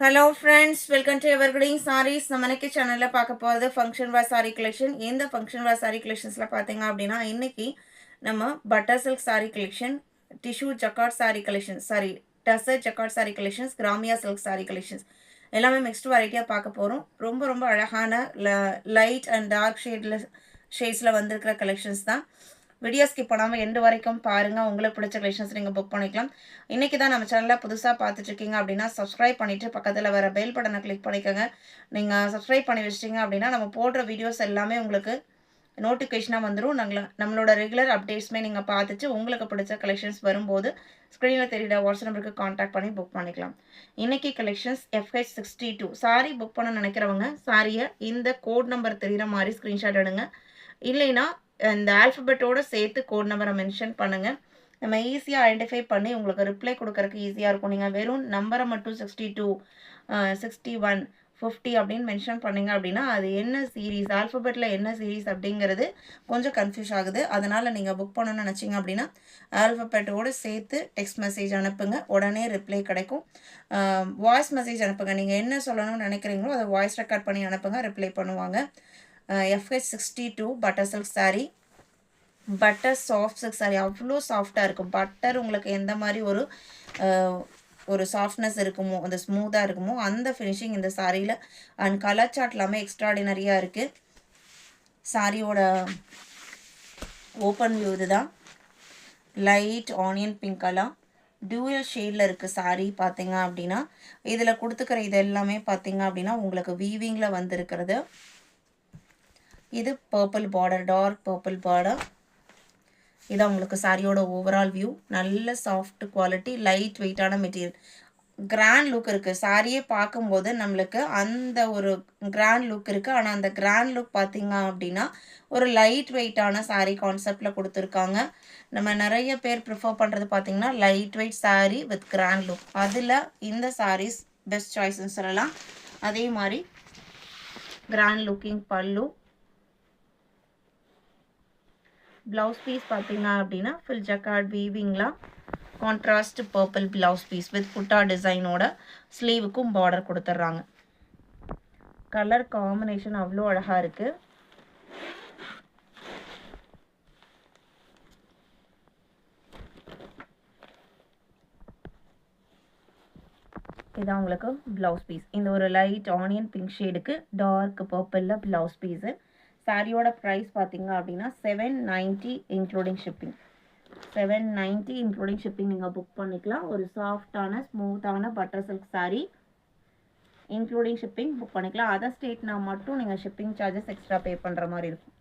Hello friends welcome to evergreen sarees நம்ம இன்னைக்கு சேனலில் பார்க்க போகிறது ஃபங்க்ஷன் வேர் சாரீ கலெக்ஷன் எந்த ஃபங்க்ஷன் வேர் சாரீ கலெக்ஷன்ஸில் பார்த்தீங்க அப்படின்னா இன்றைக்கி நம்ம butter silk saree collection tissue jacquard saree collection saree tussar jacquard saree collections Gramya silk saree collections எல்லாமே மிக்ஸ்ட் வெரைட்டியாக பார்க்க போகிறோம் ரொம்ப ரொம்ப அழகான லைட் அண்ட் டார்க் ஷேடில் ஷேட்ஸில் வந்திருக்கிற கலெக்ஷன்ஸ் தான். வீடியோ ஸ்கிப் பண்ணாமல் எண்டு வரைக்கும் பாருங்கள் உங்களுக்கு பிடிச்ச கலெக்ஷன்ஸ் நீங்கள் புக் பண்ணிக்கலாம். இன்றைக்கி தான் நம்ம சேனலில் புதுசாக பார்த்துட்ருக்கீங்க அப்படின்னா சப்ஸ்கிரைப் பண்ணிவிட்டு பக்கத்தில் வர பெல் பட்டனை கிளிக் பண்ணிக்கோங்க. நீங்கள் சப்ஸ்கிரைப் பண்ணி வச்சிட்டிங்க அப்படின்னா நம்ம போடுற வீடியோஸ் எல்லாமே உங்களுக்கு நோட்டிஃபிகேஷனாக வந்துடும் நாங்கள் நம்மளோட ரெகுலர் அப்டேட்ஸுமே நீங்கள் பார்த்துட்டு உங்களுக்கு பிடிச்ச கலெக்ஷன்ஸ் வரும்போது ஸ்க்ரீனில் தெரியுற வாட்ஸ்அப் நம்பருக்கு காண்டாக்ட் பண்ணி புக் பண்ணிக்கலாம். இன்றைக்கி collections FH sixty two saree book பண்ண நினைக்கிறவங்க சாரியை இந்த கோட் நம்பர் தெரிகிற மாதிரி ஸ்க்ரீன்ஷாட் எடுங்க. இல்லைன்னா இந்த ஆல்ஃபபெட்டோடு சேர்த்து கோட் நம்பரை மென்ஷன் பண்ணுங்கள் நம்ம ஈஸியாக ஐடென்டிஃபை பண்ணி உங்களுக்கு ரிப்ளை கொடுக்கறக்கு ஈஸியாக இருக்கும். நீங்கள் வெறும் நம்பரை மட்டும் sixty two sixty one fifty அப்படின்னு மென்ஷன் பண்ணிங்க அப்படின்னா அது என்ன சீரீஸ் ஆல்ஃபபெட்டில் என்ன சீரீஸ் அப்படிங்கிறது கொஞ்சம் கன்ஃபியூஸ் ஆகுது. அதனால் நீங்கள் புக் பண்ணணும்னு நினச்சிங்க அப்படின்னா ஆல்ஃபபெட்டோடு சேர்த்து டெக்ஸ்ட் மெசேஜ் அனுப்புங்க. உடனே ரிப்ளை கிடைக்கும். வாய்ஸ் மெசேஜ் அனுப்புங்க. நீங்கள் என்ன சொல்லணும்னு நினைக்கிறீங்களோ அதை வாய்ஸ் ரெக்கார்ட் பண்ணி அனுப்புங்க. ரிப்ளை பண்ணுவாங்க. FH sixty two butter silk saree butter soft silk saree அவ்வளோ சாஃப்டாக இருக்கும். பட்டர் உங்களுக்கு எந்த மாதிரி ஒரு ஒரு சாஃப்ட்னஸ் இருக்குமோ அந்த ஸ்மூத்தாக இருக்குமோ அந்த ஃபினிஷிங் இந்த சாரியில் அண்ட் கலர் சாட் எல்லாமே எக்ஸ்ட்ராடினரியாக இருக்குது சாரியோட ஓப்பன் வியூ இதுதான். Light onion pink colour dual ஷேடில் இருக்குது சாரீ பார்த்தீங்க அப்படின்னா. இதில் கொடுத்துக்கிற இது எல்லாமே பார்த்தீங்க அப்படின்னா உங்களுக்கு வீவிங்கில் வந்திருக்கிறது. இது purple border dark purple border இது உங்களுக்கு சாரியோட ஓவரால் வியூ நல்ல சாஃப்ட் குவாலிட்டி லைட் வெயிட்டான மெட்டீரியல் கிராண்ட் லுக் இருக்குது சாரியே பார்க்கும்போது நம்மளுக்கு அந்த ஒரு கிராண்ட் லுக் இருக்குது ஆனால் அந்த கிராண்ட் லுக் பார்த்திங்க அப்படின்னா ஒரு லைட் வெயிட்டான சாரீ கான்செப்டில் கொடுத்துருக்காங்க. நம்ம நிறைய பேர் ப்ரிஃபர் பண்ணுறது பார்த்திங்கன்னா light weight saree with grand look அதில் இந்த சாரீஸ் பெஸ்ட் சாய்ஸ்ன்னு சொல்லலாம். அதே மாதிரி grand looking pallu blouse piece பார்த்தீங்க அப்படின்னா full jacquard வீவிங்லாம் contrast purple blouse piece with butta டிசைனோட ஸ்லீவுக்கும் பார்டர் கொடுத்துட்றாங்க. கலர் காம்பினேஷன் அவ்வளோ அழகாக இருக்குது இதான் உங்களுக்கு ப்ளவுஸ் பீஸ் இந்த ஒரு லைட் ஆனியன் பிங்க் ஷேடுக்கு டார்க் பர்பிளில் ப்ளவுஸ் பீஸு சாரியோட ப்ரைஸ் பார்த்தீங்க அப்படின்னா seven ninety including shipping seven ninety including shipping நீங்கள் புக் பண்ணிக்கலாம். ஒரு சாஃப்டான ஸ்மூத்தான butter silk saree including shipping book பண்ணிக்கலாம். அதர் ஸ்டேட்னா மட்டும் நீங்கள் ஷிப்பிங் சார்ஜஸ் எக்ஸ்ட்ரா பே பண்ணுற மாதிரி இருக்கும்.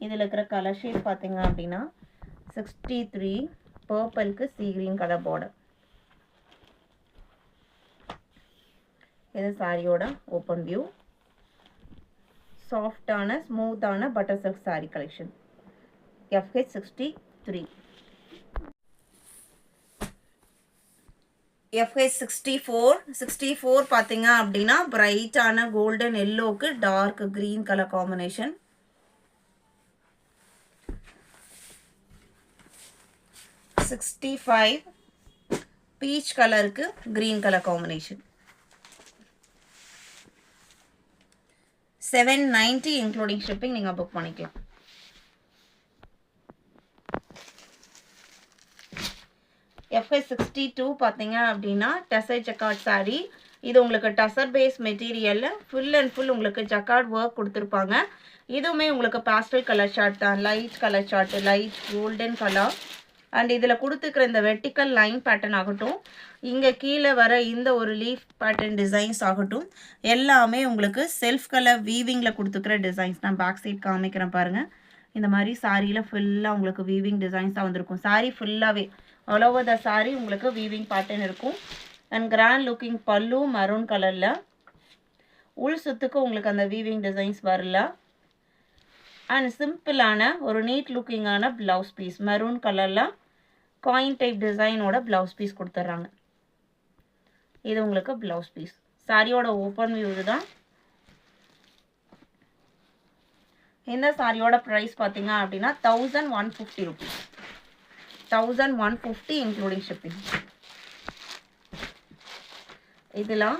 இதில் இருக்கிற கலர் ஷேட் பார்த்தீங்க அப்படின்னா சிக்ஸ்டி த்ரீ பர்பிளுக்கு சி கிரீன் கலர் பார்டர் இது சாரியோட ஓப்பன் வியூ சாஃப்டான ஸ்மூத்தான butter silk saree collection FH sixty three FH sixty four sixty four பார்த்தீங்க அப்படின்னா பிரைட்டான golden எல்லோவுக்கு dark green colour combination sixty five peach கலருக்கு green colour combination seven ninety including shipping நீங்கள் book பண்ணிக்கலாம். FS sixty two பார்த்தீங்க அப்படின்னா டெசை jacquard saree இது உங்களுக்கு டசர் பேஸ் மெட்டீரியலில் ஃபுல் அண்ட் ஃபுல் உங்களுக்கு ஜக்கார்ட் ஒர்க் கொடுத்துருப்பாங்க. இதுவுமே உங்களுக்கு பாஸ்டல் கலர் ஷார்ட் தான். Light colour shade light golden colour and இதில் கொடுத்துக்கிற இந்த வெர்டிக்கல் லைன் பேட்டர்ன் ஆகட்டும் இங்கே கீழே வர இந்த ஒரு லீஃப் பேட்டர்ன் டிசைன்ஸ் ஆகட்டும் எல்லாமே உங்களுக்கு செல்ஃப் கலர் வீவிங்கில் கொடுத்துக்கிற டிசைன்ஸ் நான் பேக் சைட் காமிக்கிறேன் பாருங்கள் இந்த மாதிரி சாரியில் ஃபுல்லாக உங்களுக்கு வீவிங் டிசைன்ஸாக வந்திருக்கும். சாரி ஃபுல்லாகவே ஆல் ஓவர் த சாரி உங்களுக்கு வீவிங் பேட்டர்ன் இருக்கும். And grand looking pallu maroon கலரில் உள் சுத்துக்கு உங்களுக்கு அந்த வீவிங் டிசைன்ஸ் வரல. அண்ட் சிம்பிளான ஒரு நீட் லுக்கிங்கான ப்ளவுஸ் பீஸ் மெரூன் கலரில் காயின் டைப் டிசைனோட ப்ளவுஸ் பீஸ் கொடுத்துட்றாங்க இது உங்களுக்கு ப்ளவுஸ் பீஸ் சாரியோட ஓப்பன் வியூ இதுதான். இந்த சாரியோட ப்ரைஸ் பார்த்தீங்க அப்படின்னா thousand one fifty rupees thousand one fifty including shipping இதெல்லாம்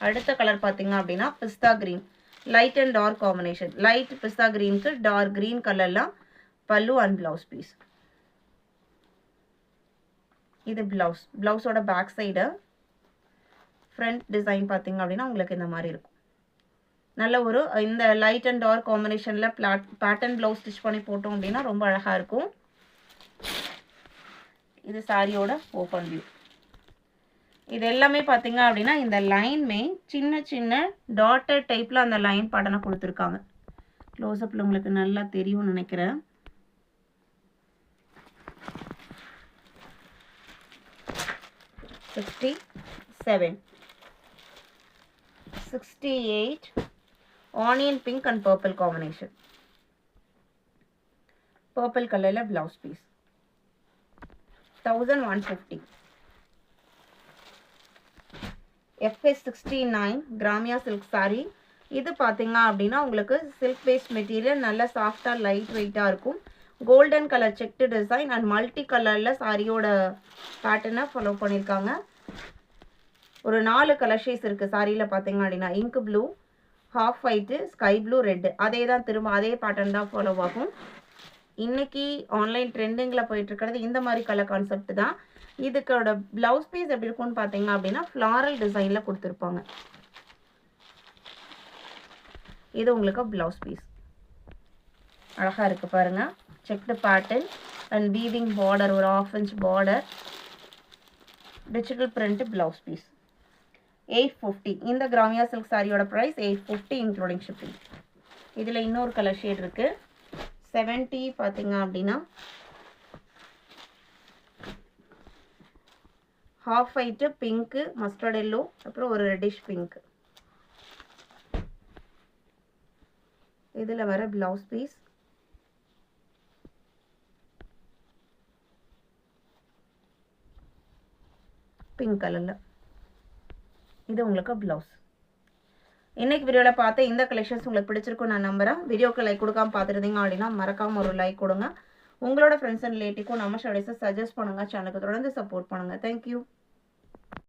அடுத்த கலர் பார்த்தீங்க அப்படின்னா pista green light and dark combination light pista க்ரீனுக்கு dark green கலர்லாம் பல்லு அண்ட் ப்ளவுஸ் பீஸ் இது ப்ளவுஸ் ப்ளவுஸோட பேக் சைடு ஃப்ரண்ட் டிசைன் பார்த்தீங்க அப்படின்னா உங்களுக்கு இந்த மாதிரி இருக்கும். நல்ல ஒரு இந்த லைட் அண்ட் டார்க் காம்பினேஷனில் பிளாட் பேட்டர்ன் ப்ளவுஸ் ஸ்டிச் பண்ணி போட்டோம் அப்படின்னா ரொம்ப அழகாக இருக்கும். இது சாரியோட ஓப்பன் வியூ இது எல்லாமே பார்த்தீங்க அப்படின்னா இந்த லைன்மே சின்ன சின்ன டாட்டர் டைப்பில் அந்த லைன் படனை கொடுத்துருக்காங்க. க்ளோஸ்அப்பில் உங்களுக்கு நல்லா தெரியும்னு நினைக்கிறேன். Sixty seven sixty eight onion pink and purple combination purple கலரில் blouse piece thousand one fifty FS sixty nine Gramya silk saree இது பார்த்தீங்க அப்படின்னா உங்களுக்கு சில்க் பேஸ்ட் மெட்டீரியல் நல்ல சாஃப்டாக லைட் வெயிட்டாக இருக்கும். Golden colour checked design and multi கலரில் சாரியோட பேட்டர்னை ஃபாலோ பண்ணியிருக்காங்க ஒரு நாலு கலர் ஷேஸ் இருக்குது சாரியில் பார்த்தீங்க அப்படின்னா ink blue half white sky blue red அதே தான் திரும்ப அதே பேட்டர்ன் தான் ஃபாலோ ஆகும். இன்றைக்கி ஆன்லைன் ட்ரெண்டிங்கில் போயிட்டுருக்கிறது இந்த மாதிரி கலர் கான்செப்ட் தான். இதுக்கோட ப்ளவுஸ் பீஸ் எப்படி இருக்கும்னு பார்த்தீங்க அப்படின்னா ஃப்ளாரல் டிசைனில் கொடுத்துருப்பாங்க. இது உங்களுக்கு ப்ளவுஸ் பீஸ் அழகாக இருக்குது பாருங்கள் checked pattern and weaving border ஒரு half inch border digital print blouse piece eight fifty இந்த கிராமியா சில்க் சாரியோட price eight fifty including shipping இதில் இன்னொரு கலர் ஷேட் இருக்குது செவன்ட்டி பார்த்தீங்க அப்படின்னா half white pink mustard yellow அப்புறம் ஒரு ரெட்டிஷ் பிங்க் இதில் வர ப்ளவுஸ் பீஸ் பிங்க் கலரில் இது உங்களுக்கு ப்ளவுஸ் இன்றைக்கி வீடியோவில் பார்த்து இந்த கலெக்ஷன்ஸ் உங்களுக்கு பிடிச்சிருக்கும் நான் நம்புகிறேன் வீடியோக்கு லைக் கொடுக்காம பார்த்துருந்தீங்க அப்படின்னா மறக்காமல் ஒரு லைக் கொடுங்க. உங்களோட ஃப்ரெண்ட்ஸ் அண்ட் ரிலேட்டிவ்க்கும் நம்ம ஷோடேஸை சஜஸ்ட் பண்ணுங்கள் சேனலுக்கு தொடர்ந்து சப்போர்ட் பண்ணுங்கள் தேங்க்யூ